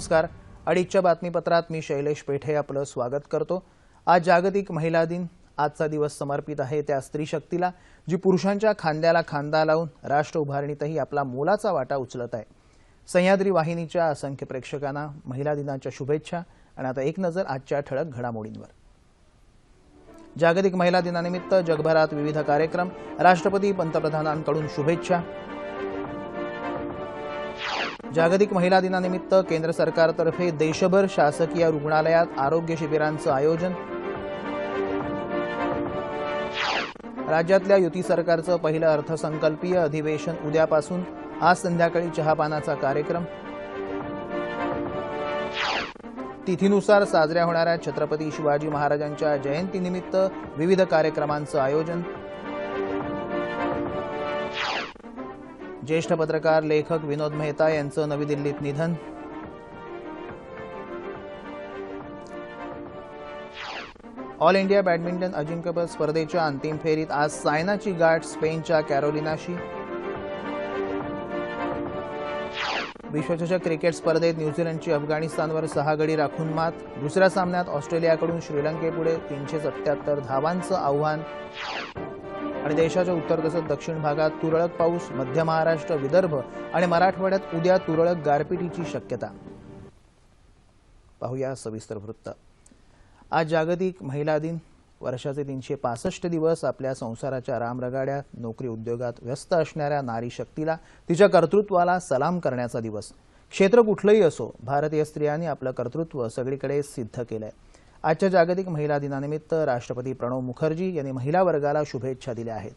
नमस्कार. अडीचच्या बातमीपत्रात मी शैलेश पेठे आपलं स्वागत करतो. आज जागतिक महिला दिन. आजचा दिवस समर्पित आहे त्या स्त्री शक्तीला जी पुरुषांच्या खांद्याला खांदा लावून राष्ट्र उभारणीतही आपला मोलाचा वाटा उचलत आहे. सह्याद्री वाहिनीच्या असंख्य प्रेक्षकांना महिला दिनाच्या शुभेच्छा आणि आता एक नजर आजच्या ठळक घडामोडींवर. जागतिक महिला दिनानिमित्त जगभरात विविध कार्यक्रम राष्ट्रपती पंतप्रधानांकडून शुभेच्छा जागतिक महिला दिनानिमित्त केंद्र सरकारतर्फे देशभर शासकीय रुग्णालयात आरोग्य शिबिरांचं आयोजन. राज्यातल्या युती सरकारचं पहिलं अर्थसंकल्पीय अधिवेशन उद्यापासून. आज संध्याकाळी चहापानाचा कार्यक्रम. तिथीनुसार साजऱ्या होणाऱ्या छत्रपती शिवाजी महाराजांच्या जयंतीनिमित्त विविध कार्यक्रमांचं आयोजन. ज्येष्ठ पत्रकार लेखक विनोद मेहता यांचं नवी दिल्लीत निधन. ऑल इंडिया बॅडमिंटन अजिंक्यपद स्पर्धेच्या अंतिम फेरीत आज सायनाची गाठ स्पेनच्या कॅरोलिनाशी. विश्वचषक क्रिकेट स्पर्धेत न्यूझीलंडची अफगाणिस्तानवर सहा गडी राखून मात. दुसऱ्या सामन्यात ऑस्ट्रेलियाकडून श्रीलंकेपुढे तीनशे सत्याहत्तर धावांचं आव्हान. आणि देशाच्या उत्तर तसंच दक्षिण भागात तुरळक पाऊस मध्य महाराष्ट्र विदर्भ आणि मराठवाड्यात उद्या तुरळक गारपिटीची शक्यता. पाहूया सविस्तर वृत्त. आज जागतिक महिला दिन. वर्षाचे तीनशे पासष्ट दिवस आपल्या संसाराच्या रामरगाड्यात नोकरी उद्योगात व्यस्त असणाऱ्या नारी शक्तीला तिच्या कर्तृत्वाला सलाम करण्याचा दिवस. क्षेत्र कुठलंही असो भारतीय स्त्रियांनी आपलं कर्तृत्व सगळीकडे सिद्ध केलंय. आजच्या जागतिक महिला दिनानिमित्त राष्ट्रपती प्रणव मुखर्जी यांनी महिला वर्गाला शुभेच्छा दिल्या आहेत.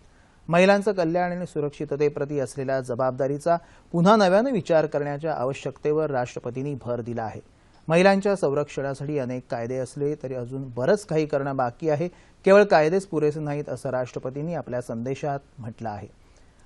महिलांचं कल्याण आणि सुरक्षिततेप्रती असलेल्या जबाबदारीचा पुन्हा नव्यानं विचार करण्याच्या आवश्यकतेवर राष्ट्रपतींनी भर दिला आहे. महिलांच्या संरक्षणासाठी अनेक कायदे असले तरी अजून बरंच काही करणं बाकी आहे. केवळ कायदेच पुरेसे नाहीत असं राष्ट्रपतींनी आपल्या संदेशात म्हटलं आहे.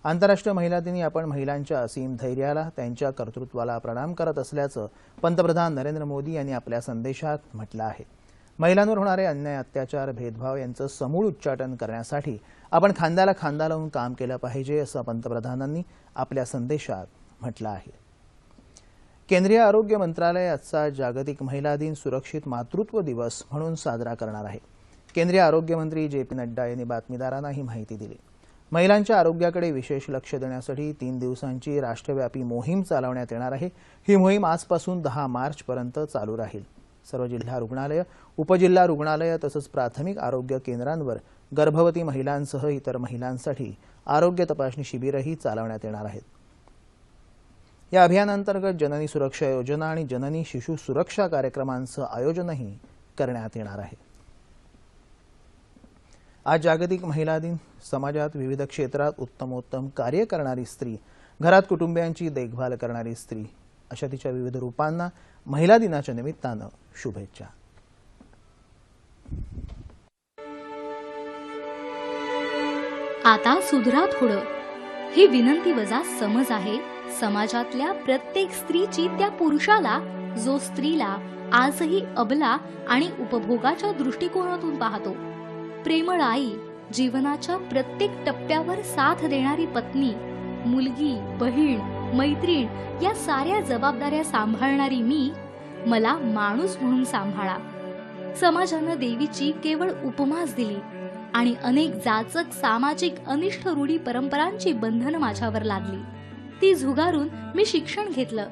आंतरराष्ट्रीय महिला दिनी आपण महिलांच्या असीम धैर्याला त्यांच्या कर्तृत्वाला प्रणाम करत असल्याचं पंतप्रधान नरेंद्र मोदी यांनी आपल्या संदेशात म्हटलं आहे. महिलांवर होणारे अन्याय अत्याचार भेदभाव यांचं समूळ उच्चाटन करण्यासाठी आपण खांद्याला खांदा लावून काम केलं पाहिजे असं पंतप्रधानांनी आपल्या संदेशात म्हटलं आहे. केंद्रीय आरोग्य मंत्रालय आजचा जागतिक महिला दिन सुरक्षित मातृत्व दिवस म्हणून साजरा करणार आहे. केंद्रीय आरोग्य मंत्री जे पी नड्डा यांनी बातमीदारांना ही माहिती दिली. महिलांच्या आरोग्याकडे विशेष लक्ष देण्यासाठी तीन दिवसांची राष्ट्रव्यापी मोहीम चालवण्यात येणार आहे. ही मोहीम आजपासून दहा मार्चपर्यंत चालू राहील. सर्व जिल्हा रुग्णालय उपजिल्हा रुग्णालय तसंच प्राथमिक आरोग्य केंद्रांवर गर्भवती महिलांसह इतर महिलांसाठी आरोग्य तपासणी शिबिरही चालवण्यात येणार आहेत. या अभियानांतर्गत जननी सुरक्षा योजना आणि जननी शिशु सुरक्षा कार्यक्रमांचं आयोजनही करण्यात येणार आहे. आज जागतिक महिला दिन. समाजात विविध क्षेत्रात उत्तमोत्तम कार्य करणारी स्त्री घरात कुटुंबियांची देखभाल करणारी स्त्री अशा तिच्या विविध रूपांना महिला दिनाच्या निमित्तानं शुभेच्छा. आता सुधरा थोडं. ही विनंती वजा समज आहे. समाजातल्या प्रत्येक स्त्रीची त्या पुरुषाला जो स्त्रीला आजही अबला आणि उपभोगाच्या दृष्टिकोनातून पाहतो. प्रेमळ आई जीवनाच्या प्रत्येक टप्प्यावर साथ देणारी पत्नी मुलगी बहीण मैत्रीण या साऱ्या जबाबदाऱ्या सांभाळणारी मी मला माणूस म्हणून सांभाळा. समाजानं देवीची केवळ उपमाच दिली आणि अनेक जाचक सामाजिक अनिष्ट रूढी परंपरांची बंधनं माझ्यावर लागली ती झुगारून मी शिक्षण घेतलं.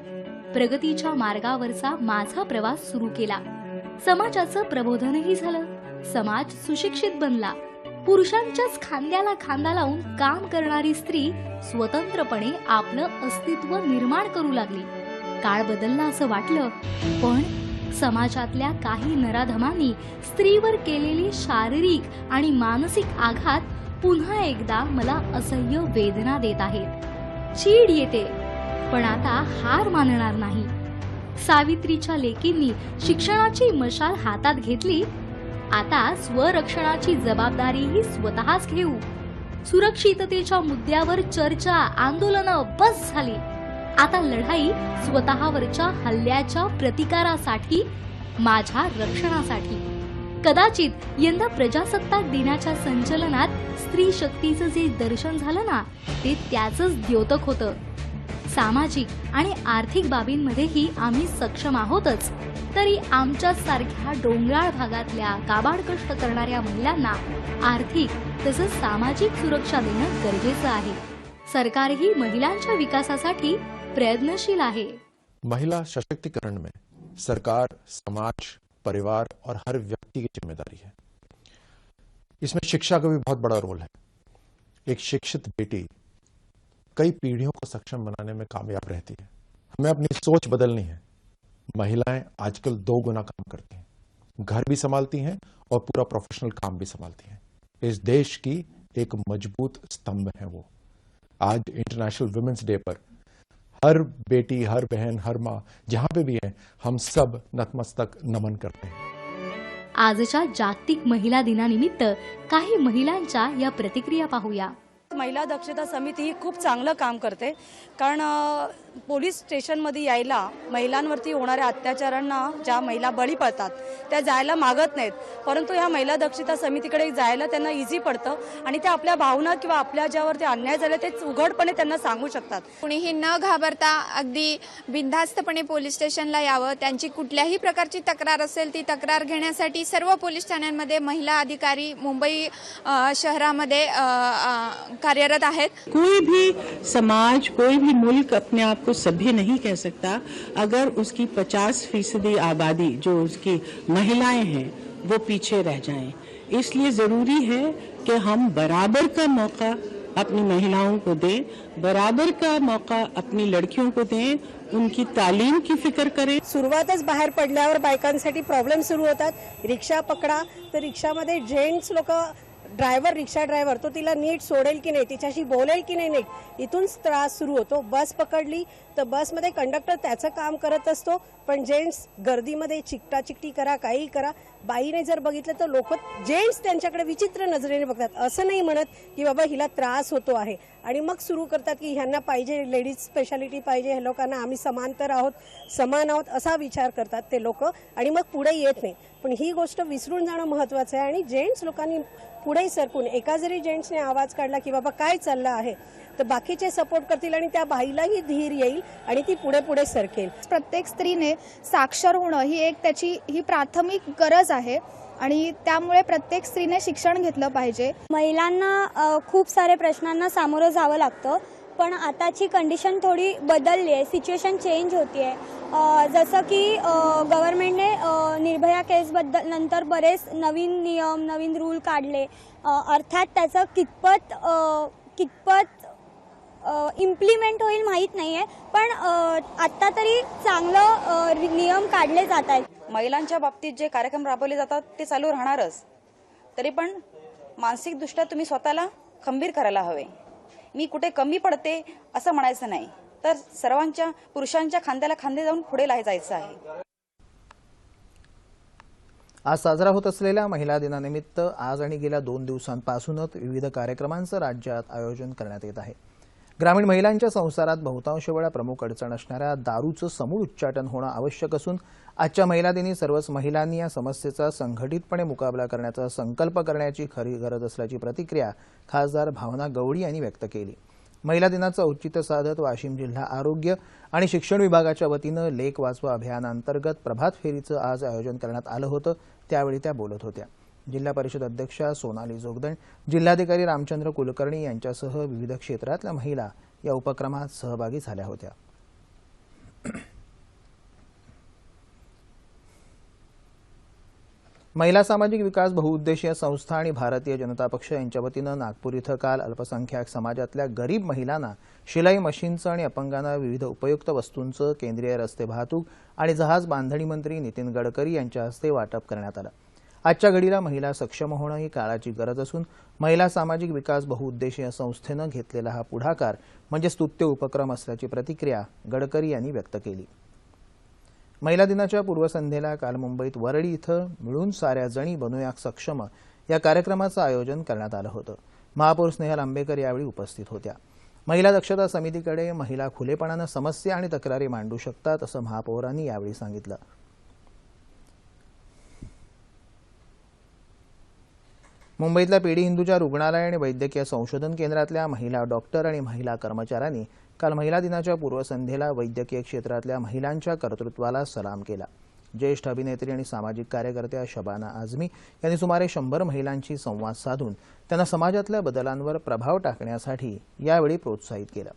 प्रगतीच्या मार्गावरचा माझा प्रवास सुरू केला. समाजाचं प्रबोधनही झालं. समाज सुशिक्षित बनला. पुरुषांच्याच खांद्याला खांदा लावून काम करणारी स्त्री स्वतंत्रपणे आपलं अस्तित्व निर्माण करू लागली. काळ बदलला असं वाटलं पण समाजातल्या काही नराधमांनी स्त्रीवर केलेली शारीरिक आणि मानसिक आघात पुन्हा एकदा मला असह्य वेदना देत आहेत. चीड येते पण आता हार मानणार नाही. सावित्रीच्या लेकींनी शिक्षणाची मशाल हातात घेतली आता स्वरक्षणाची जबाबदारीही स्वतःच घेऊ. सुरक्षिततेच्या मुद्द्यावर चर्चा आंदोलनं बस झाली. आता लढाई स्वतःवरच्या हल्ल्याच्या प्रतिकारासाठी माझ्या रक्षणासाठी. कदाचित यंदा प्रजासत्ताक दिनाच्या संचलनात स्त्री शक्तीचं जे दर्शन झालं ना ते त्याच द्योतक होतं. सामाजिक आणि आर्थिक बाबींमध्येही आम्ही सक्षम आहोतच. तरी आमच्या सारख्या डोंगराळ भागातल्या काबाड कष्ट करणाऱ्या महिलांना आर्थिक तसंच सामाजिक सुरक्षा देणं गरजेचं आहे. सरकारही महिलांच्या विकासासाठी प्रयत्नशील आहे. महिला सशक्तिकरण में सरकार समाज परिवार और हर व्यक्ति की जिम्मेदारी है। इसमें शिक्षा का भी बहुत बड़ा रोल है। एक शिक्षित बेटी कई पीढ़ियों को सक्षम बनाने में कामयाब रहती है। हमें अपनी सोच बदलनी है। महिलाएँ आजकल दो गुना काम करती हैं। घर भी संभालती हैं और पूरा प्रोफेशनल काम भी संभालती हैं। इस देश की एक मज़बूत स्तंभ है वो। आज इंटरनेशनल वुमेन्स डे पर हर बेटी, हर बहन, हर माँ, जहाँ पे भी है, हम सब नतमस्तक नमन करते हैं। आजच्या जागतिक महिला दिनानिमित्त काही महिलांच्या या प्रतिक्रिया पाहूया. महिला दक्षता समिती ही खूप चांगलं काम करते. कारण पोलीस स्टेशनमध्ये यायला महिलांवरती होणाऱ्या अत्याचारांना ज्या महिला बळी पडतात त्या जायला मागत नाहीत. परंतु ह्या महिला दक्षता समितीकडे जायला त्यांना इझी पडतं आणि त्या आपल्या भावना किंवा आपल्या ज्यावरती अन्याय झाले ते उघडपणे त्यांना सांगू शकतात. कुणीही न घाबरता अगदी बिनधास्तपणे पोलीस स्टेशनला यावं. त्यांची कुठल्याही प्रकारची तक्रार असेल ती तक्रार घेण्यासाठी सर्व पोलीस ठाण्यांमध्ये महिला अधिकारी मुंबई शहरामध्ये कार्यरत आहेत. कोई भी समाज कोई भी मुल्क अपने आप को सभ्य नहीं कह सकता। अगर उसकी 50 फ़ीसदी आबादी जो उसकी महिलाएँ हैं, वो पीछे रह जाएँ। इसलिए ज़रूरी है कि हम बराबर का मौका अपनी महिलाओं को दें, बराबर का मौका अपनी लड़कियों को दें, उनकी तालीम की फ़िक्र करें। सुरुवातच बाहेर पडल्यावर बायकांसाठी प्रॉब्लेम सुरू होतात. रिक्षा पकडा, तर रिक्षामध्ये जेंट्स लोक ड्रायव्हर रिक्षा ड्रायव्हर तो तिला नीट सोडेल की नाही तिच्याशी बोलेल की नाही नीट. इथून त्रास सुरू होतो. बस पकडली तर बसमध्ये कंडक्टर त्याचं काम करत असतो. पण जेंट्स गर्दीमध्ये चिकटाचिकटी करा काही करा. बाईने जर बघितलं तर लोक जेंट्स त्यांच्याकडे विचित्र नजरेने बघतात. असं नाही म्हणत की बाबा हिला त्रास होतो आहे. आणि मग सुरू करतात की ह्यांना पाहिजे लेडीज स्पेशालिटी पाहिजे ह्या लोकांना आम्ही समांतर आहोत समान आहोत असा विचार करतात ते लोक आणि मग पुढे येत नाही. पण ही गोष्ट विसरून जाणं महत्वाचं आहे आणि जेंट्स लोकांनी पुढे सरकून एका जरी जेंट्सने आवाज काढला की बाबा काय चाललं आहे तर बाकीचे सपोर्ट करतील आणि त्या बाईलाही धीर येईल आणि ती पुढे पुढे सरकेल. प्रत्येक स्त्रीने साक्षर होणं ही एक त्याची ही प्राथमिक गरज आहे आहे आणि त्यामुळे प्रत्येक स्त्रीने शिक्षण घेतलं पाहिजे. महिलांना खूप साऱ्या प्रश्नांना सामोरं जावं लागतं पण आताची कंडिशन थोडी बदलली आहे सिच्युएशन चेंज होती आहे जसं की गव्हर्नमेंटने निर्भया केसबद्दल नंतर बरेच नवीन नियम नवीन रूल काढले. अर्थात त्याचं कितपत कितपत इम्प्लिमेंट होईल माहीत नाही आहे पण आत्ता तरी चांगलं नियम काढले जात आहेत. महिलांच्या बाबतीत जे कार्यक्रम राबवले जातात ते चालू राहणारच. तरी पण मानसिकदृष्ट्या तुम्ही स्वतःला खंबीर करायला हवे. मी कुठे कमी पडते असं म्हणायचं नाही. तर सर्वांच्या पुरुषांच्या खांद्याला खांदे जाऊन पुढे लाई जायचं आहे. आज साजरा होत असलेल्या महिला दिनानिमित्त आज आणि गेल्या दोन दिवसांपासूनच विविध कार्यक्रमांचं राज्यात आयोजन करण्यात येत आहे. ग्रामीण महिलांच्या संसारात बहुतांश वेळा प्रमुख अडचण असणाऱ्या दारूचं समूळ उच्चाटन होणं आवश्यक असून आजच्या महिला दिनी सर्वच महिलांनी या समस्येचा संघटितपणे मुकाबला करण्याचा संकल्प करण्याची खरी गरज असल्याची प्रतिक्रिया खासदार भावना गवळी यांनी व्यक्त केली. महिला दिनाचं औचित्य साधत वाशिम जिल्हा आरोग्य आणि शिक्षण विभागाच्या वतीनं लेख वाचवा अभियानांतर्गत प्रभात फेरीचं आज आयोजन करण्यात आलं होतं त्यावेळी त्या बोलत होत्या. जिल्हा परिषद अध्यक्षा सोनाली जोगदण जिल्हाधिकारी रामचंद्र कुलकर्णी यांच्यासह विविध क्षेत्रातल्या महिला या उपक्रमात सहभागी झाल्या होत्या. महिला सामाजिक विकास बहुउद्देशीय संस्था आणि भारतीय जनता पक्ष यांच्या वतीनं नागपूर इथं काल अल्पसंख्याक समाजातल्या गरीब महिलांना शिलाई मशीनचं आणि अपंगांना विविध उपयुक्त वस्तूंचं केंद्रीय रस्ते वाहतूक आणि जहाज बांधणी मंत्री नितीन गडकरी यांच्या हस्ते वाटप करण्यात आलं. आजच्या घडीला महिला सक्षम होणं ही काळाची गरज असून महिला सामाजिक विकास बहुउद्देशीय संस्थेनं घेतलेला हा पुढाकार म्हणजे स्तुत्य उपक्रम असल्याची प्रतिक्रिया गडकरी यांनी व्यक्त केली. महिला दिनाच्या पूर्वसंध्येला काल मुंबईत वरळी इथं मिळून साऱ्या जणी बनूया सक्षम या कार्यक्रमाचं आयोजन करण्यात आलं होतं. महापौर स्नेहल आंबेकर यावेळी उपस्थित होत्या. महिला दक्षता समितीकडे महिला खुलेपणानं समस्या आणि तक्रारी मांडू शकतात असं महापौरांनी यावेळी सांगितलं. मुंबईतल्या पेढी हिंदूच्या रुग्णालय आणि वैद्यकीय संशोधन केंद्रातल्या महिला डॉक्टर आणि महिला कर्मचाऱ्यांनी काल महिला दिनाच्या पूर्वसंध्येला वैद्यकीय क्षेत्रातल्या महिलांच्या कर्तृत्वाला सलाम केला. ज्येष्ठ अभिनेत्री आणि सामाजिक कार्यकर्त्या शबाना आझमी यांनी सुमारे शंभर महिलांशी संवाद साधून त्यांना समाजातल्या बदलांवर प्रभाव टाकण्यासाठी यावेळी प्रोत्साहित केलं.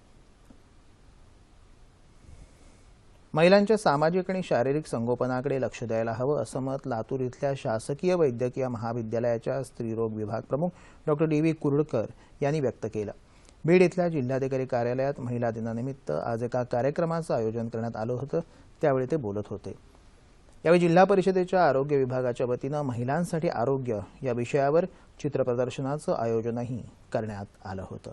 महिलांच्या सामाजिक आणि शारीरिक संगोपनाकडे लक्ष द्यायला हवं असं मत लातूर इथल्या शासकीय वैद्यकीय महाविद्यालयाच्या स्त्रीरोग विभाग प्रमुख डॉक्टर डी व्ही कुर्डकर यांनी व्यक्त केलं. बीड इथल्या जिल्हाधिकारी कार्यालयात महिला दिनानिमित्त आज एका कार्यक्रमाचं आयोजन करण्यात आलं होतं. त्यावेळी ते बोलत होते. यावेळी जिल्हा परिषदेच्या आरोग्य विभागाच्या वतीनं महिलांसाठी आरोग्य या विषयावर चित्रप्रदर्शनाचं आयोजनही करण्यात आलं होतं.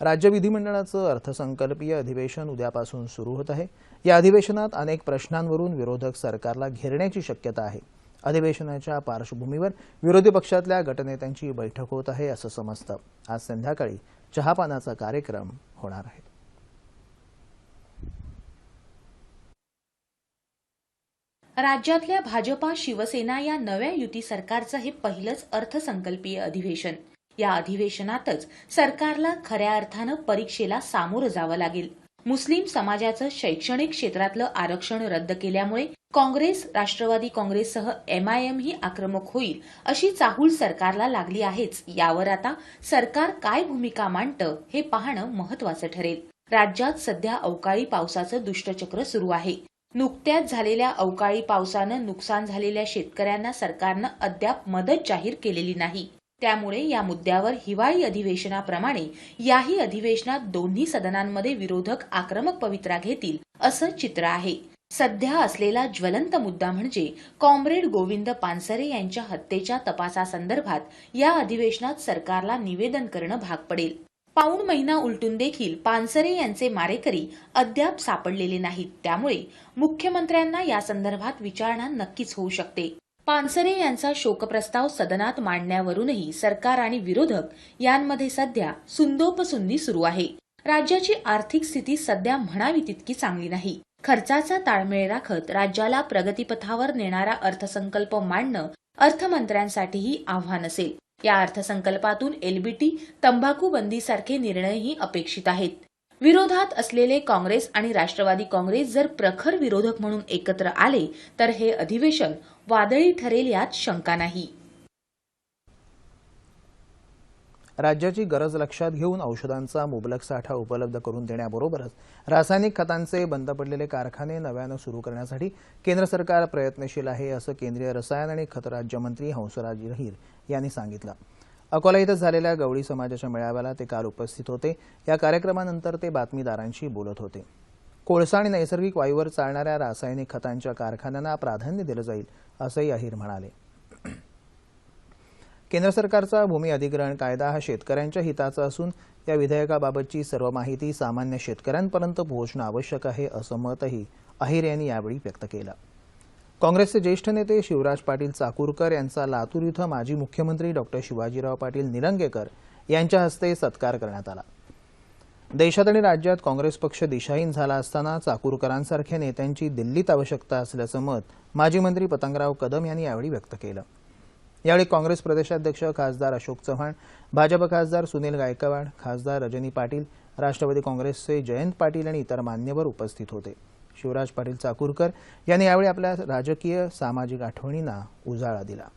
राज्य विधिमंडळाचं अर्थसंकल्पीय अधिवेशन उद्यापासून सुरू होत आहे. या अधिवेशनात अनेक प्रश्नांवरून विरोधक सरकारला घेरण्याची शक्यता आहे. अधिवेशनाच्या पार्श्वभूमीवर विरोधी पक्षातल्या गटनेत्यांची बैठक होत आहे असं समजतं. आज संध्याकाळी चहापानाचा कार्यक्रम होणार आहे. राज्यातल्या भाजपा शिवसेना या नव्या युती सरकारचं हे पहिलंच अर्थसंकल्पीय अधिवेशन. या अधिवेशनातच सरकारला खऱ्या अर्थानं परीक्षेला सामोरं जावं लागेल. मुस्लिम समाजाचं शैक्षणिक क्षेत्रातलं आरक्षण रद्द केल्यामुळे काँग्रेस राष्ट्रवादी काँग्रेससह एमआयएम ही आक्रमक होईल अशी चाहूल सरकारला लागली आहेच. यावर आता सरकार काय भूमिका मांडतं हे पाहणं महत्वाचं ठरेल. राज्यात सध्या अवकाळी पावसाचं दुष्टचक्र सुरू आहे. नुकत्याच झालेल्या अवकाळी पावसानं नुकसान झालेल्या शेतकऱ्यांना सरकारनं अद्याप मदत जाहीर केलेली नाही. त्यामुळे या मुद्द्यावर हिवाळी अधिवेशनाप्रमाणे याही अधिवेशनात दोन्ही सदनांमध्ये विरोधक आक्रमक पवित्रा घेतील असं चित्र आहे. सध्या असलेला ज्वलंत मुद्दा म्हणजे कॉम्रेड गोविंद पानसरे यांच्या हत्येच्या तपासासंदर्भात या अधिवेशनात सरकारला निवेदन करणं भाग पडेल. पाऊण महिना उलटून देखील पानसरे यांचे मारेकरी अद्याप सापडलेले नाहीत. त्यामुळे मुख्यमंत्र्यांना या संदर्भात विचारणा नक्कीच होऊ शकते. पानसरे यांचा शोकप्रस्ताव सदनात मांडण्यावरूनही सरकार आणि विरोधक यांमध्ये सध्या सुंदोपसुंदी सुरू आहे. राज्याची आर्थिक स्थिती सध्या म्हणावी तितकी चांगली नाही. खर्चाचा ताळमेळ राखत राज्याला प्रगतीपथावर नेणारा अर्थसंकल्प मांडणं अर्थमंत्र्यांसाठीही आव्हान असेल. या अर्थसंकल्पातून एलबीटी तंबाखू बंदीसारखे निर्णयही अपेक्षित आहेत. विरोधात असलेले काँग्रेस आणि राष्ट्रवादी काँग्रेस जर प्रखर विरोधक म्हणून एकत्र आले तर हे अधिवेशन वादळी ठरेल यात शंका नाही. राज्याची गरज लक्षात घेऊन औषधांचा मुबलक साठा उपलब्ध करून देण्याबरोबरच रासायनिक खतांचे बंद पडलेले कारखाने नव्यानं सुरू करण्यासाठी केंद्र सरकार प्रयत्नशील आहे असं केंद्रीय रसायन आणि खत राज्यमंत्री हंसराज हिर यांनी सांगितलं. अकोला इथं झालेल्या गवळी समाजाच्या मेळाव्याला ते काल उपस्थित होते. या कार्यक्रमानंतर ते बातमीदारांशी बोलत होते. कोळसा आणि नैसर्गिक वायूवर चालणाऱ्या रासायनिक खतांच्या कारखान्यांना प्राधान्य दिलं जाईल असंही अहिर म्हणाले. केंद्र सरकारचा भूमी अधिग्रहण कायदा हा शेतकऱ्यांच्या हिताचा असून या विधेयकाबाबतची सर्व माहिती सामान्य शेतकऱ्यांपर्यंत पोहोचणं आवश्यक आहे असं मतही अहिर यांनी यावेळी व्यक्त केलं. काँग्रेसचे ज्येष्ठ नेते शिवराज पाटील चाकूरकर यांचा लातूर इथं माजी मुख्यमंत्री डॉक्टर शिवाजीराव पाटील निलंगेकर यांच्या हस्ते सत्कार करण्यात आला. देशात आणि राज्यात काँग्रेस पक्ष दिशाहीन झाला असताना चाकूरकरांसारख्या नेत्यांची दिल्लीत आवश्यकता असल्याचं मत माजी मंत्री पतंगराव कदम यांनी यावेळी व्यक्त केलं. यावेळी काँग्रेस प्रदेशाध्यक्ष खासदार अशोक चव्हाण भाजप खासदार सुनील गायकवाड खासदार रजनी पाटील राष्ट्रवादी काँग्रेसचे जयंत पाटील आणि इतर मान्यवर उपस्थित होते. शिवराज पाटील चाकूरकर यांनी यावेळी आपल्या राजकीय सामाजिक आठवणींना उजाळा दिला.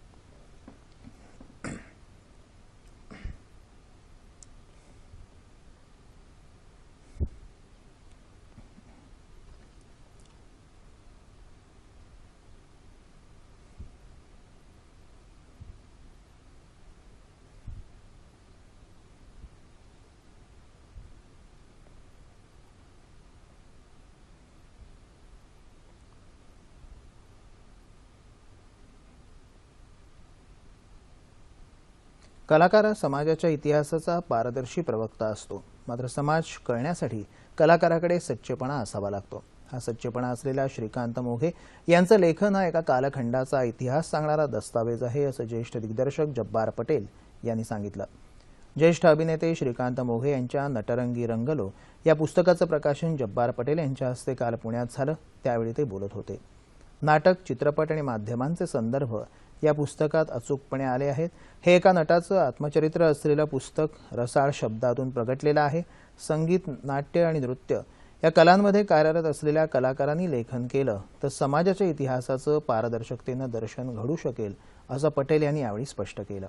कलाकार हा समाजाच्या इतिहासाचा पारदर्शी प्रवक्ता असतो. मात्र समाज कळण्यासाठी कलाकाराकडे सच्चेपणा असावा लागतो. हा सच्चेपणा असलेला श्रीकांत मोघे यांचं लेखन हा एका कालखंडाचा इतिहास सांगणारा दस्तावेज आहे असं ज्येष्ठ दिग्दर्शक जब्बार पटेल यांनी सांगितलं. ज्येष्ठ अभिनेते श्रीकांत मोघे यांच्या नटरंगी रंगलो या पुस्तकाचं प्रकाशन जब्बार पटेल यांच्या हस्ते काल पुण्यात झालं. त्यावेळी ते बोलत होते. नाटक चित्रपट आणि माध्यमांचे संदर्भ या पुस्तकात अचूकपणे आले आहेत. हे एका नटाचं आत्मचरित्र असलेलं पुस्तक रसाळ शब्दातून प्रगटलेलं आहे. संगीत नाट्य आणि नृत्य या कलांमध्ये कार्यरत असलेल्या कलाकारांनी लेखन केलं तर समाजाच्या इतिहासाचं पारदर्शकतेनं दर्शन घडू शकेल असं पटेल यांनी यावेळी स्पष्ट केलं.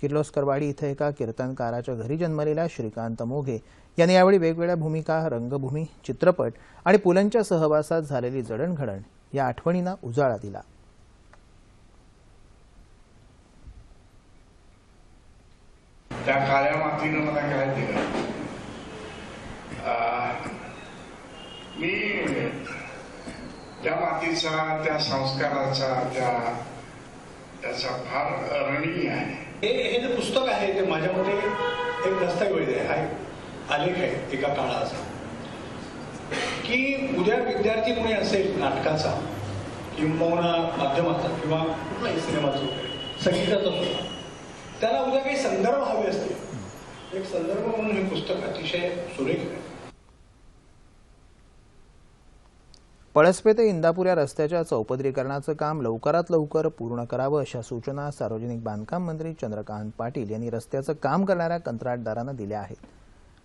किर्लोस्करवाडी इथं एका कीर्तनकाराच्या घरी जन्मलेल्या श्रीकांत मोघे यांनी यावेळी वेगवेगळ्या भूमिका रंगभूमी चित्रपट आणि पुलंच्या सहवासात झालेली जडणघडण या आठवणींना उजाळा दिला. त्या काळ्या मातीनं मला काय दिलं. मी त्या मातीचा त्या संस्काराचा त्या त्याचा फार ऋणी आहे. हे हे जे पुस्तक आहे ते माझ्या मते एक दस्तऐवज आहे हा आलेख आहे एका काळाचा. की उद्या विद्यार्थी कोणी असेल नाटकाचा किंबहुना माध्यमाचा किंवा कुठलाही सिनेमाचा संगीताचा सुद्धा त्याला उद्या काही संदर्भ हवे असतील. एक संदर्भ म्हणून हे पुस्तक अतिशय सुरेख आहे. पळसपे ते इंदापूर या रस्त्याच्या चौपदरीकरणाचं काम लवकरात लवकर पूर्ण करावं अशा सूचना सार्वजनिक बांधकाम मंत्री चंद्रकांत पाटील यांनी रस्त्याचं काम करणाऱ्या कंत्राटदारांना दिल्या आहेत.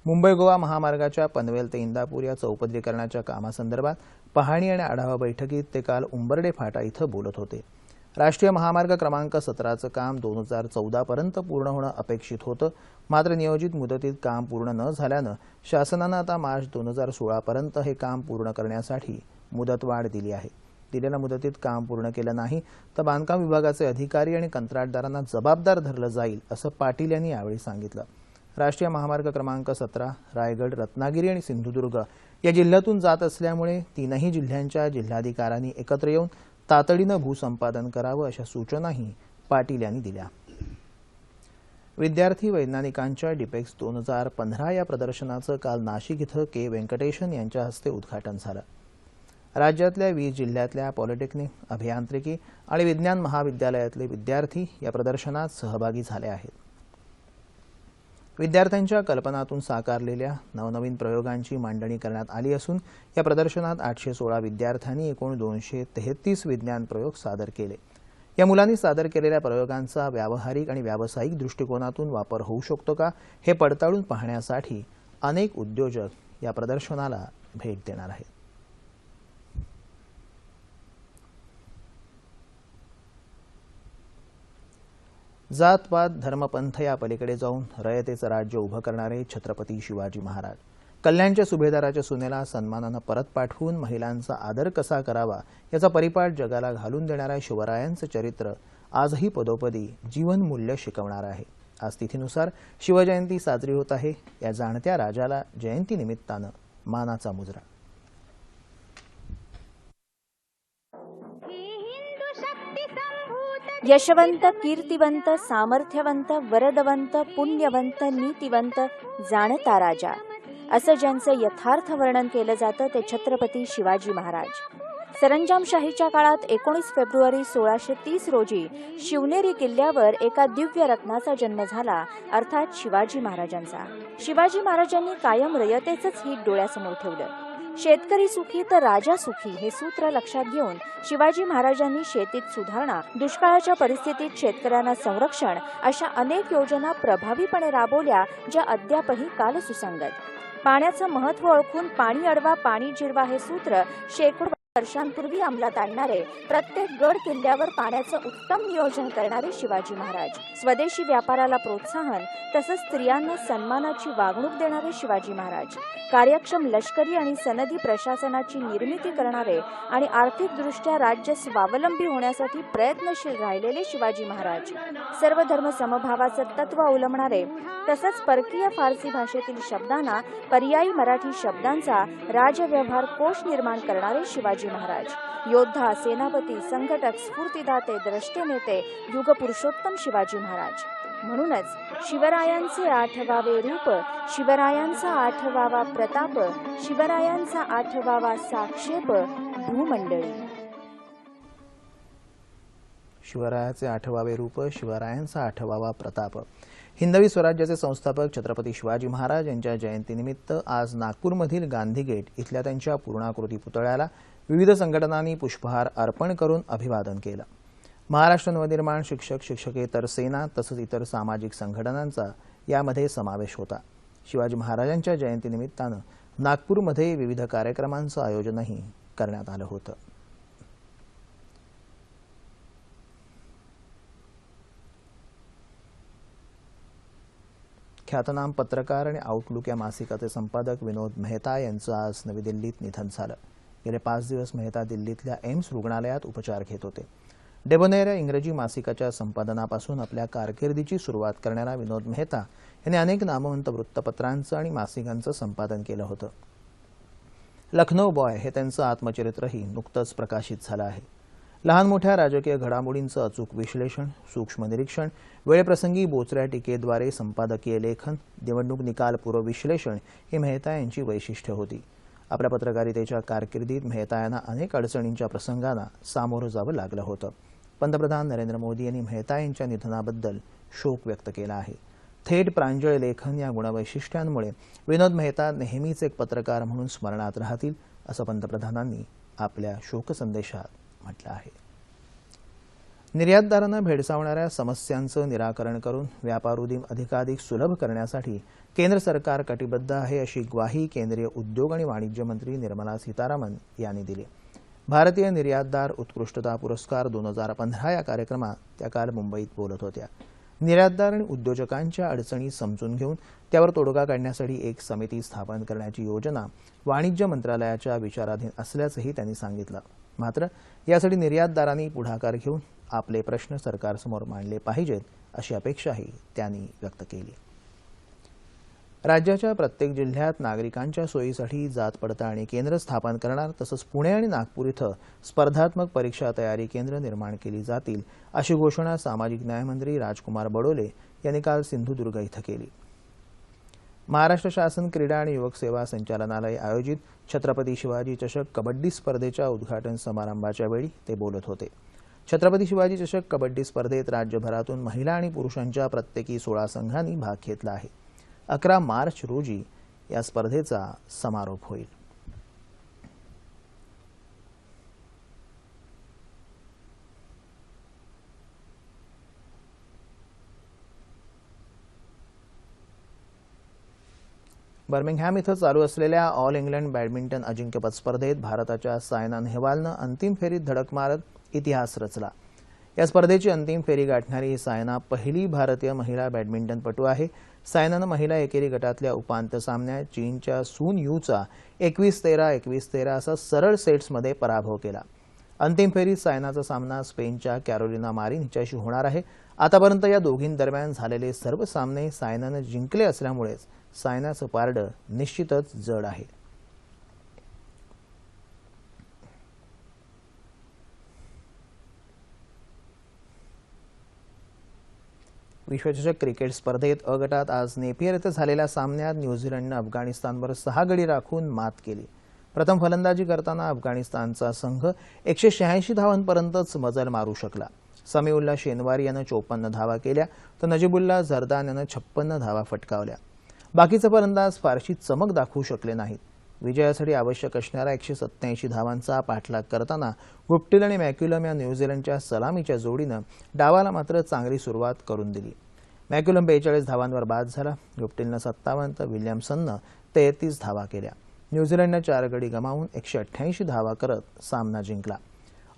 मुंबई गोवा महामार्गाच्या पनवेल ते इंदापूर या चौपदरीकरणाच्या कामासंदर्भात पाहणी आणि आढावा बैठकीत ते काल उंबर्डे फाटा इथं बोलत होते. राष्ट्रीय महामार्ग क्रमांक सतराचं काम दोन हजार चौदापर्यंत पूर्ण होणं अपेक्षित होतं. मात्र नियोजित मुदतीत काम पूर्ण न झाल्यानं शासनानं आता मार्च दोन हजार सोळापर्यंत हे काम पूर्ण करण्यासाठी मुदतवाढ दिली आहे. दिलेल्या मुदतीत काम पूर्ण केलं नाही तर बांधकाम विभागाचे अधिकारी आणि कंत्राटदारांना जबाबदार धरलं जाईल असं पाटील यांनी यावेळी सांगितलं. राष्ट्रीय महामार्ग क्रमांक सतरा रायगड रत्नागिरी आणि सिंधुदुर्ग या जिल्ह्यातून जात असल्यामुळे तीनही जिल्ह्यांच्या जिल्हाधिकाऱ्यांनी एकत्र येऊन तातडीनं भूसंपादन करावं अशा सूचनाही पाटील यांनी दिल्या. विद्यार्थी वैज्ञानिकांच्या डिपेक्स दोन हजार पंधरा या प्रदर्शनाचं काल नाशिक इथं के. व्यंकटेशन यांच्या हस्ते उद्घाटन झालं. राज्यातल्या वीस जिल्ह्यातल्या पॉलिटेक्निक अभियांत्रिकी आणि विज्ञान महाविद्यालयातले विद्यार्थी या प्रदर्शनात सहभागी झाले आहेत. विद्यार्थ्यांच्या कल्पनातून साकारलेल्या नवनवीन प्रयोगांची मांडणी करण्यात आली असून या प्रदर्शनात आठशे सोळा विद्यार्थ्यांनी एकूण दोनशे तेहतीस विज्ञान प्रयोग सादर केले. या मुलांनी सादर केलेल्या प्रयोगांचा व्यावहारिक आणि व्यावसायिक दृष्टिकोनातून वापर होऊ शकतो का हे पडताळून पाहण्यासाठी अनेक उद्योजक या प्रदर्शनाला भेट देणार आहेत. जातपात धर्मपंथ या पलीकडे जाऊन रयतेचं राज्य उभं करणारे छत्रपती शिवाजी महाराज. कल्याणच्या सुभेदाराच्या सुनेला सन्मानानं परत पाठवून महिलांचा आदर कसा करावा याचा परिपाठ जगाला घालून देणाऱ्या शिवरायांचं चरित्र आजही पदोपदी जीवनमूल्य शिकवणार आहे. आज तिथीनुसार शिवजयंती साजरी होत आहे. या जाणत्या राजाला जयंतीनिमित्तानं मानाचा मुजरा. यशवंत कीर्तिवंत सामर्थ्यवंत वरदवंत पुण्यवंत नीतिवंत जाणता राजा. असं ज्यांचं यथार्थ वर्णन केलं जातं ते छत्रपती शिवाजी महाराज. सरंजामशाहीच्या काळात एकोणीस फेब्रुवारी सोळाशे तीस रोजी शिवनेरी किल्ल्यावर एका दिव्य रत्नाचा जन्म झाला अर्थात शिवाजी महाराजांचा. शिवाजी महाराजांनी कायम रयतेचंच हित डोळ्यासमोर ठेवलं. शेतकरी सुखी तर राजा सुखी हे सूत्र लक्षात घेऊन शिवाजी महाराजांनी शेतीत सुधारणा दुष्काळाच्या परिस्थितीत शेतकऱ्यांना संरक्षण अशा अनेक योजना प्रभावीपणे राबवल्या ज्या अद्यापही कालसुसंगत. पाण्याचं महत्त्व ओळखून पाणी अडवा पाणी जिरवा हे सूत्र शेकडो वर्षांपूर्वी अंमलात आणणारे प्रत्येक गड किल्ल्यावर पाण्याचं उत्तम नियोजन करणारे शिवाजी महाराज. स्वदेशी व्यापाराला प्रोत्साहन तसंच स्त्रियांना सन्मानाची वागणूक देणारे शिवाजी महाराज. कार्यक्षम लष्करी आणि सनदी प्रशासनाची निर्मिती करणारे आणि आर्थिकदृष्ट्या राज्य स्वावलंबी होण्यासाठी प्रयत्नशील राहिलेले शिवाजी महाराज. सर्व धर्म समभावाचं तत्व अवलंबणारे तसंच परकीय फारसी भाषेतील शब्दांना पर्यायी मराठी शब्दांचा राजव्यवहार कोश निर्माण करणारे शिवाजी शिवाजी महाराज. योद्धा सेनापती संघटक स्फूर्तिदाते द्रष्टे नेते युग पुरुषोत्तम शिवाजी महाराज. म्हणूनच शिवरायांचे आठवावे रूप शिवरायांचा आठवावा प्रताप शिवरायांचा आठवावा साक्षेप भूमंडळी. शिवरायाचे आठवावे रूप शिवरायांचा आठवावा प्रताप. हिंदवी स्वराज्याचे संस्थापक छत्रपती शिवाजी महाराज यांच्या जयंतीनिमित्त आज नागपूरमधील गांधी गेट इथल्या त्यांच्या पूर्णाकृती पुतळ्याला विविध संघटनांनी पुष्पहार अर्पण करून अभिवादन केलं. महाराष्ट्र नवनिर्माण शिक्षक शिक्षकेतर सेना तसंच इतर सामाजिक संघटनांचा यामध्ये समावेश होता. शिवाजी महाराजांच्या जयंतीनिमित्तानं नागपूरमध्ये विविध कार्यक्रमांचं आयोजनही करण्यात आलं होतं. ख्यातनाम पत्रकार आणि आउटलुक या मासिकाचे संपादक विनोद मेहता यांचं आज नवी दिल्लीत निधन झालं. गेले पाच दिवस मेहता दिल्लीतल्या एम्स रुग्णालयात उपचार घेत होते. डेबोनेर या इंग्रजी मासिकाच्या संपादनापासून आपल्या कारकिर्दीची सुरुवात करणारा विनोद मेहता यांनी अनेक नामवंत वृत्तपत्रांचं आणि मासिकांचं संपादन केलं होतं. लखनौ बॉय हे त्यांचं आत्मचरित्रही नुकतंच प्रकाशित झालं आहे. लहान मोठ्या राजकीय घडामोडींचं अचूक विश्लेषण सूक्ष्म निरीक्षण वेळप्रसंगी बोचऱ्या टीकेद्वारे संपादकीय लेखन निवडणूक निकालपूर्व विश्लेषण ही मेहता यांची वैशिष्ट्य होती. आपल्या पत्रकारितेच्या कारकिर्दीत मेहता यांना अनेक अडचणींच्या प्रसंगांना सामोरं जावं लागलं होतं. पंतप्रधान नरेंद्र मोदी यांनी मेहता यांच्या निधनाबद्दल शोक व्यक्त केला आहे. थेट प्रांजळ लेखन या गुणवैशिष्ट्यांमुळे विनोद मेहता नेहमीच एक पत्रकार म्हणून स्मरणात राहतील असं पंतप्रधानांनी आपल्या शोकसंदेशात म्हटलं आहे. निर्यातदारांना भेडसावणाऱ्या समस्यांचं निराकरण करून व्यापार उदीम अधिकाधिक सुलभ करण्यासाठी केंद्र सरकार कटिबद्ध आहे अशी ग्वाही केंद्रीय उद्योग आणि वाणिज्य मंत्री निर्मला सीतारामन यांनी दिली. भारतीय निर्यातदार उत्कृष्टता पुरस्कार दोन हजार पंधरा या कार्यक्रमात त्या काल मुंबईत बोलत होत्या. निर्यातदार आणि उद्योजकांच्या अडचणी समजून घेऊन त्यावर तोडगा काढण्यासाठी एक समिती स्थापन करण्याची योजना वाणिज्य मंत्रालयाच्या विचाराधीन असल्याचंही त्यांनी सांगितलं. मात्र यासाठी निर्यातदारांनी पुढाकार घेऊन आपले प्रश्न सरकारसमोर मांडले पाहिजेत अशी अपेक्षाही त्यांनी व्यक्त केली. राज्याच्या प्रत्येक जिल्ह्यात नागरिकांच्या सोयीसाठी जात पडताळणी केंद्र स्थापन करणार तसंच पुणे आणि नागपूर इथं स्पर्धात्मक परीक्षा तयारी केंद्र निर्माण केली जातील अशी घोषणा सामाजिक न्यायमंत्री राजकुमार बडोले यांनी काल सिंधुदुर्ग इथं केली. महाराष्ट्र शासन क्रीडा आणि युवक सेवा संचालनालय आयोजित छत्रपती शिवाजी चषक कबड्डी स्पर्धेच्या उद्घाटन समारंभाच्या वेळी ते बोलत होते. छत्रपती शिवाजी चषक कबड्डी स्पर्धेत राज्यभरातून महिला आणि पुरुषांच्या प्रत्येकी सोळा संघांनी भाग घेतला आहे. अकरा मार्च रोजी या स्पर्धेचा समारोप होईल. बर्मिंगहॅम इथं चालू असलेल्या ऑल इंग्लंड बॅडमिंटन अजिंक्यपद स्पर्धेत भारताच्या सायना नेहवालनं अंतिम फेरीत धडक मारत इतिहास रचला. या स्पर्धेची अंतिम फेरी गाठणारी सायना पहिली भारतीय महिला बॅडमिंटनपटू आहे. सायनानं महिला एकेरी गटातल्या उपांत्य सामन्यात चीनच्या सून यूचा एकवीस तेरा एकवीस तेरा असा सरळ सेट्समध्ये पराभव केला. अंतिम फेरीत सायनाचा सामना स्पेनच्या कॅरोलिना मारिन हिच्याशी होणार आहे. आतापर्यंत या दोघींदरम्यान झालेले सर्व सामने सायनानं जिंकले असल्यामुळेच सायनाचं पारडं निश्चितच जड आहे. विश्वचषक क्रिकेट स्पर्धेत अ गटात आज नेपियर इथं झालेल्या सामन्यात न्यूझीलंडनं अफगाणिस्तानवर सहा गडी राखून मात केली. प्रथम फलंदाजी करताना अफगाणिस्तानचा संघ एकशे शहाऐंशी धावांपर्यंतच मजल मारू शकला. समीउल्ला शेनवारी यानं चोपन्न धावा केल्या तर नजीबुल्ला झरदान यानं छप्पन्न धावा फटकावल्या. बाकीचे फलंदाज फारशी चमक दाखवू शकले नाहीत. विजयासाठी आवश्यक असणाऱ्या एकशे सत्याऐंशी धावांचा पाठलाग करताना गुप्टिल आणि मॅक्युलम या न्यूझीलंडच्या सलामीच्या जोडीनं डावाला मात्र चांगली सुरुवात करून दिली. मॅक्युलम बेचाळीस धावांवर बाद झाला. गुप्टिलनं सत्तावन्न तर विल्यमसननं तेहतीस धावा केल्या. न्यूझीलंडनं चार गडी गमावून एकशे अठ्ठ्याऐंशी धावा करत सामना जिंकला.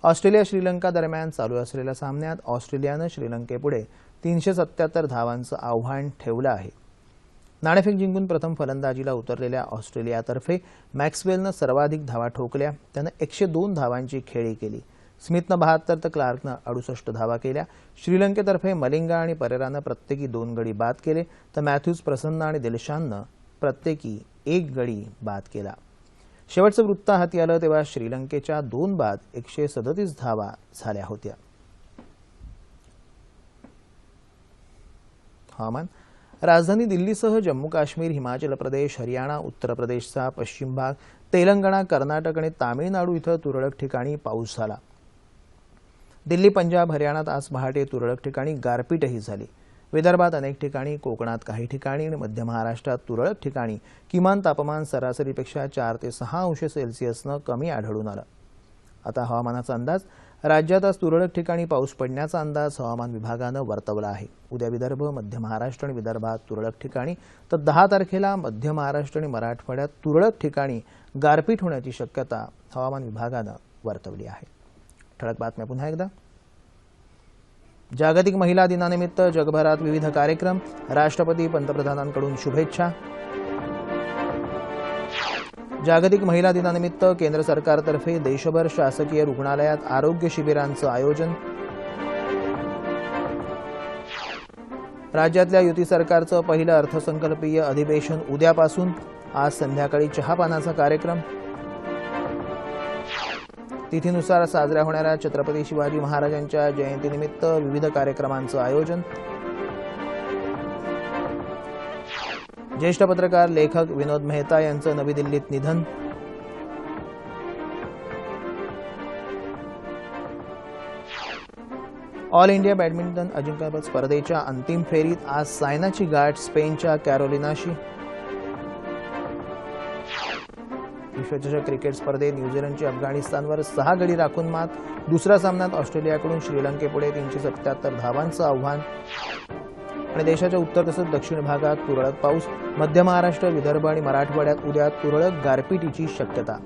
ऑस्ट्रेलिया श्रीलंका दरम्यान चालू असलेल्या सामन्यात ऑस्ट्रेलियानं श्रीलंकेपुढे तीनशे सत्याहत्तर धावांचं आव्हान ठेवलं आहे. नाणेफेक जिंकून प्रथम फलंदाजीला उतरलेल्या ऑस्ट्रेलियातर्फे मॅक्सवेलनं सर्वाधिक धावा ठोकल्या. त्यानं एकशे दोन धावांची खेळी केली. स्मिथनं बहात्तर तर क्लार्कनं अडुसष्ट धावा केल्या. श्रीलंकेतर्फे मलिंगा आणि परेरानं प्रत्येकी दोन गडी बाद केले. तर मॅथ्यूज प्रसन्न आणि दिलशाननं प्रत्येकी एक गडी बाद केला. शेवटचं वृत्त हाती आलं तेव्हा श्रीलंकेच्या दोन बाद एकशे सदतीस धावा झाल्या होत्या. हवामान राजधानी दिल्लीसह जम्मू काश्मीर हिमाचल प्रदेश हरियाणा उत्तर प्रदेशचा पश्चिम भाग तेलंगणा कर्नाटक आणि तामिळनाडू इथं तुरळक ठिकाणी पाऊस झाला. दिल्ली पंजाब हरियाणात आज पहाटे तुरळक ठिकाणी गारपीटही झाली. विदर्भात अनेक ठिकाणी कोकणात काही ठिकाणी आणि मध्य महाराष्ट्रात तुरळक ठिकाणी किमान तापमान सरासरीपेक्षा चार ते सहा अंश सेल्सिअसनं कमी आढळून आलं. आता हवामानाचा अंदाज राज्यात आज तुरळक ठिकाणी पाऊस पडण्याचा अंदाज हवामान विभागानं वर्तवला आहे. उद्या विदर्भ मध्य महाराष्ट्र आणि विदर्भात तुरळक ठिकाणी. तर दहा तारखेला मध्य महाराष्ट्र आणि मराठवाड्यात तुरळक ठिकाणी गारपीट होण्याची शक्यता हवामान विभागानं वर्तवली आहे. ठळक बातम्या पुन्हा एकदा. जागतिक महिला दिनानिमित्त जगभरात विविध कार्यक्रम. राष्ट्रपती पंतप्रधानांकडून शुभेच्छा. जागतिक महिला दिनानिमित्त केंद्र सरकारतर्फे देशभर शासकीय रुग्णालयात आरोग्य शिबिरांचं आयोजन. राज्यातल्या युती सरकारचं पहिलं अर्थसंकल्पीय अधिवेशन उद्यापासून. आज संध्याकाळी चहापानाचा कार्यक्रम. तिथीनुसार साजऱ्या होणाऱ्या छत्रपती शिवाजी महाराजांच्या जयंतीनिमित्त विविध कार्यक्रमांचं आयोजन. ज्येष्ठ पत्रकार लेखक विनोद मेहता यांचं नवी दिल्लीत निधन. ऑल इंडिया बॅडमिंटन अजिंक्यपद स्पर्धेच्या अंतिम फेरीत आज सायनाची गाठ स्पेनच्या कॅरोलिनाशी. विश्वचषक क्रिकेट स्पर्धेत न्यूझीलंडची अफगाणिस्तानवर सहा गडी राखून मात. दुसऱ्या सामन्यात ऑस्ट्रेलियाकडून श्रीलंकेपुढे तीनशे सत्याहत्तर धावांचं आव्हान. आणि देशाच्या उत्तर तसंच दक्षिण भागात तुरळक पाऊस मध्य महाराष्ट्र विदर्भ आणि मराठवाड्यात उद्या तुरळक गारपिटीची शक्यता.